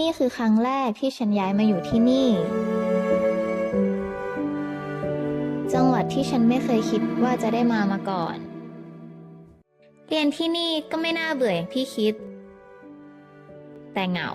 นี่คือครั้งแรกที่ฉันย้ายมาอยู่ที่นี่ จังหวัดที่ฉันไม่เคยคิดว่าจะได้มามาก่อน เรียนที่นี่ก็ไม่น่าเบื่ออย่างที่คิด แต่เหงา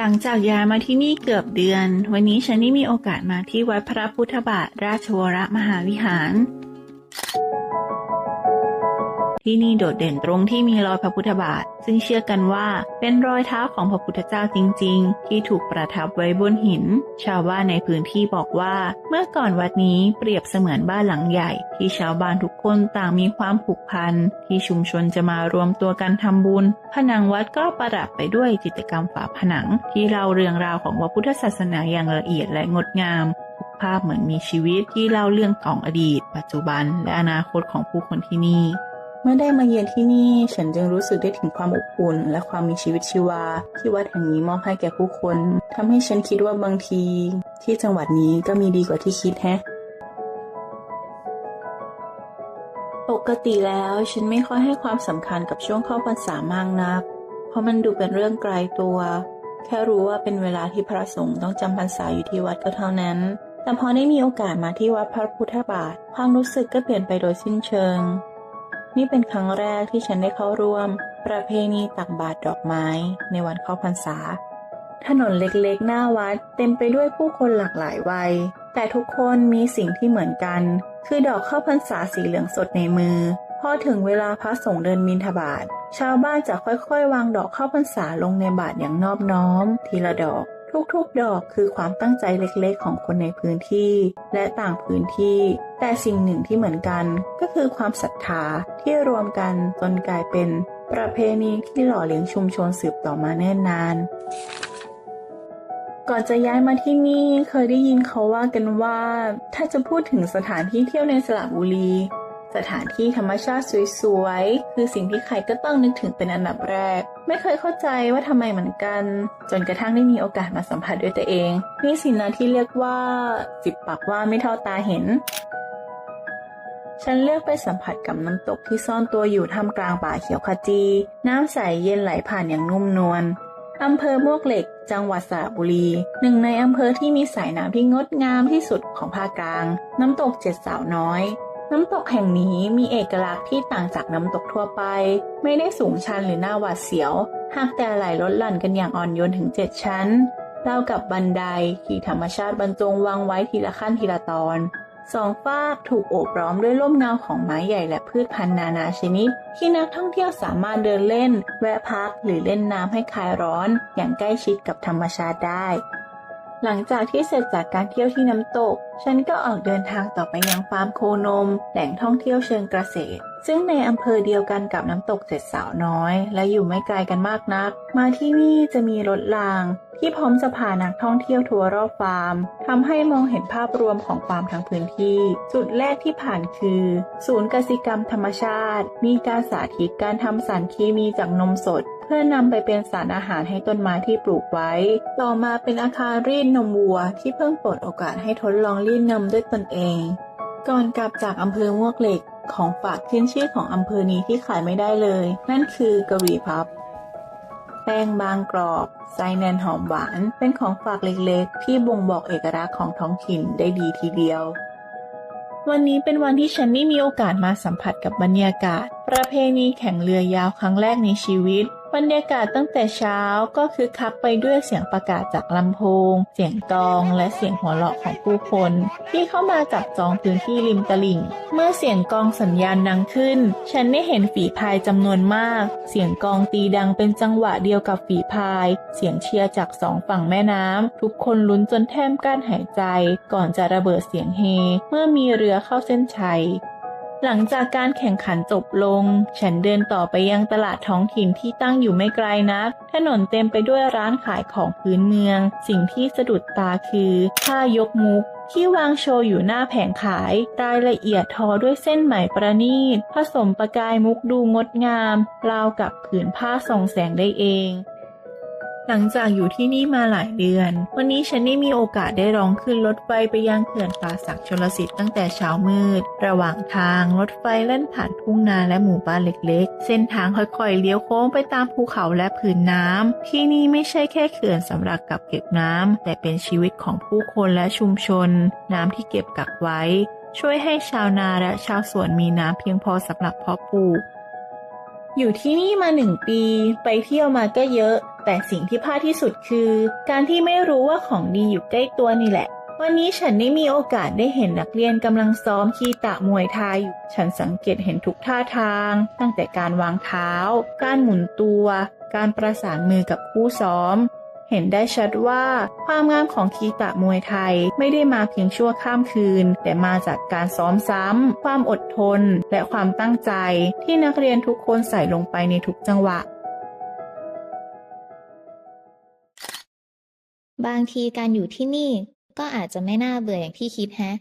หลังจากย้ายมาที่นี่เกือบเดือน วันนี้ฉันได้มีโอกาสมาที่วัดพระพุทธบาทราชวรมหาวิหาร ที่นี่โดดเด่นตรงที่มีรอยพระพุทธบาท ซึ่งเชื่อกันว่าเป็นรอยเท้าของพระพุทธเจ้าจริง ๆ ที่ถูกประทับไว้บนหิน ชาวบ้านในพื้นที่บอกว่า เมื่อก่อนวัดนี้เปรียบเสมือนบ้านหลังใหญ่ ที่ชาวบ้านทุกคนต่างมีความผูกพัน ที่ชุมชนจะมารวมตัวกันทำบุญ ผนังวัดก็ประดับไปด้วยจิตรกรรมฝาผนัง ที่เล่าเรื่องราวของพระพุทธศาสนาอย่างละเอียดและงดงามทุกภาพเหมือนมีชีวิตที่เล่าเรื่องของอดีต ปัจจุบัน และอนาคตของผู้คนที่นี่ เมื่อได้มาเยือนที่นี่ ฉันจึงรู้สึกได้ถึงความอบอุ่น และความมีชีวิตชีวา ที่วัดแห่งนี้มอบให้แก่ผู้คนทำให้ฉันคิดว่าบางที ที่จังหวัดนี้ก็มีดีกว่าที่คิดแฮะ ปกติแล้วฉันไม่ค่อยให้ความสำคัญกับช่วงเข้าพรรษามากนัก เพราะมันดูเป็นเรื่องไกลตัว แค่รู้ว่าเป็นเวลาที่พระสงฆ์ต้องจำพรรษาอยู่ที่วัดก็เท่านั้นแต่พอได้มีโอกาสมาที่วัดพระพุทธบาท ความรู้สึกก็เปลี่ยนไปโดยสิ้นเชิง นี่เป็นครั้งแรกที่ฉันได้เข้าร่วม ประเพณีตักบาตรดอกไม้ในวันเข้าพรรษา ถนนเล็กๆ หน้าวัดเต็มไปด้วยผู้คนหลากหลายวัย แต่ทุกคนมีสิ่งที่เหมือนกัน คือดอกข้าวพรรษาสีเหลืองสดในมือ พอถึงเวลาพระสงฆ์เดินมินทบาท ชาวบ้านจะค่อยๆ วางดอกข้าวพรรษาลงในบาตรอย่างนอบน้อม ทีละดอก ทุกๆ ดอกคือความตั้งใจเล็กๆ ของคนในพื้นที่ และต่างพื้นที่ แต่สิ่งหนึ่งที่เหมือนกัน ก็คือความศรัทธาที่รวมกันจนกลายเป็น ประเพณีที่หล่อเลี้ยงชุมชนสืบต่อมาเนิ่นนาน ก่อนจะย้ายมาที่นี่เคยได้ยินเขาว่ากันว่า ถ้าจะพูดถึงสถานที่เที่ยวในสระบุรี สถานที่ธรรมชาติสวยๆ คือสิ่งที่ใครก็ต้องนึกถึงเป็นอันดับแรก ไม่เคยเข้าใจว่าทำไมเหมือนกัน จนกระทั่งได้มีโอกาสมาสัมผัสด้วยตัวเอง นี่สินะที่เรียกว่าสิบปากว่าไม่เท่าตาเห็นฉันเลือกไปสัมผัสกับน้ำตกที่ซ่อนตัวอยู่ท่ามกลางป่าเขียวขจี น้ำใสเย็นไหลผ่านอย่างนุ่มนวลอำเภอมวกเหล็ก จังหวัดสระบุรี หนึ่งในอำเภอที่มีสายน้ำที่งดงามที่สุดของภาคกลาง น้ำตกเจ็ดสาวน้อย น้ำตกแห่งนี้มีเอกลักษณ์ที่ต่างจากน้ำตกทั่วไป ไม่ได้สูงชันหรือหน้าหวาดเสียว หากแต่ไหลลดหลั่นกันอย่างอ่อนโยนถึงเจ็ดชั้นรากับบันไดที่ธรรมชาติบรรจงวางไว้ทีละขั้นทีละตอนสองฝากถูกโอบล้อมด้วยร่มเงาของไม้ใหญ่และพืชพันธุ์นานาชนิด ที่นักท่องเที่ยวสามารถเดินเล่น แวะพักหรือเล่นน้ำให้คลายร้อน อย่างใกล้ชิดกับธรรมชาติได้ หลังจากที่เสร็จจากการเที่ยวที่น้ำตก ฉันก็ออกเดินทางต่อไปยังฟาร์มโคนม แหล่งท่องเที่ยวเชิงเกษตร ซึ่งในอำเภอเดียวกันกับน้ำตกเจ็ดสาวน้อย และอยู่ไม่ไกลกันมากนัก มาที่นี่จะมีรถราง ที่พร้อมจะพานักท่องเที่ยวทัวร์รอบฟาร์มทำให้มองเห็นภาพรวมของฟาร์มทั้งพื้นที่ จุดแรกที่ผ่านคือ ศูนย์กสิกรรมธรรมชาติ มีการสาธิตการทำสารเคมีจากนมสด เพื่อนำไปเป็นสารอาหารให้ต้นไม้ที่ปลูกไว้ ต่อมาเป็นอาคารรีดนมวัวที่เพิ่งเปิดโอกาสให้ทดลองรีดนมด้วยตนเอง ก่อนกลับจากอำเภอมวกเหล็กของฝากขึ้นชื่อของอำเภอนี้ที่ขายไม่ได้เลย นั่นคือกะหรี่พับ แป้งบางกรอบไส้แนนหอมหวาน เป็นของฝากเล็กๆ ที่บ่งบอกเอกลักษณ์ของท้องถิ่นได้ดีทีเดียววันนี้เป็นวันที่ฉันได้มีโอกาสมาสัมผัสกับบรรยากาศ ประเพณีแข่งเรือยาวครั้งแรกในชีวิต บรรยากาศตั้งแต่เช้าก็คือคักไปด้วยเสียงประกาศจากลำโพง เสียงกลองและเสียงหัวเราะของผู้คน ที่เข้ามาจับจองพื้นที่ริมตลิ่ง เมื่อเสียงกลองสัญญาณดังขึ้น ฉันได้เห็นฝีพายจำนวนมาก เสียงกลองตีดังเป็นจังหวะเดียวกับฝีพาย เสียงเชียร์จากสองฝั่งแม่น้ำทุกคนลุ้นจนแทบกั้นหายใจ ก่อนจะระเบิดเสียงเฮ เมื่อมีเรือเข้าเส้นชัย หลังจากการแข่งขันจบลง ฉันเดินต่อไปยังตลาดท้องถิ่นที่ตั้งอยู่ไม่ไกลนัก ถนนเต็มไปด้วยร้านขายของพื้นเมือง สิ่งที่สะดุดตาคือผ้ายกมุกที่วางโชว์อยู่หน้าแผงขาย รายละเอียดทอด้วยเส้นไหมประณีต ผสมประกายมุกดูงดงามราวกับผืนผ้าส่องแสงได้เอง หลังจากอยู่ที่นี่มาหลายเดือน วันนี้ฉันได้มีโอกาสได้ลองขึ้นรถไฟไปยังเขื่อนป่าสักชลสิทธิ์ตั้งแต่เช้ามืด ระหว่างทางรถไฟเล่นผ่านทุ่งนาและหมู่บ้านเล็ก ๆ เส้นทางค่อยๆเลี้ยวโค้งไปตามภูเขาและผืนน้ำที่นี่ไม่ใช่แค่เขื่อนสำหรับกักเก็บน้ำแต่เป็นชีวิตของผู้คนและชุมชน น้ำที่เก็บกักไว้ ช่วยให้ชาวนาและชาวสวนมีน้ำเพียงพอสำหรับเพาะปลูกอยู่ที่นี่มาหนึ่งปี ไปเที่ยวมาก็เยอะ แต่สิ่งที่พลาดที่สุดคือ การที่ไม่รู้ว่าของดีอยู่ใกล้ตัวนี่แหละ วันนี้ฉันได้มีโอกาสได้เห็นนักเรียนกำลังซ้อมคีตะมวยไทยอยู่ ฉันสังเกตเห็นทุกท่าทาง ตั้งแต่การวางเท้า การหมุนตัว การประสานมือกับคู่ซ้อมเห็นได้ชัดว่าความงามของคีตะมวยไทยไม่ได้มาเพียงชั่วข้ามคืน แต่มาจากการซ้อมซ้ำ ความอดทน และความตั้งใจที่นักเรียนทุกคนใส่ลงไปในทุกจังหวะ บางทีการอยู่ที่นี่ก็อาจจะไม่น่าเบื่ออย่างที่คิดแฮะ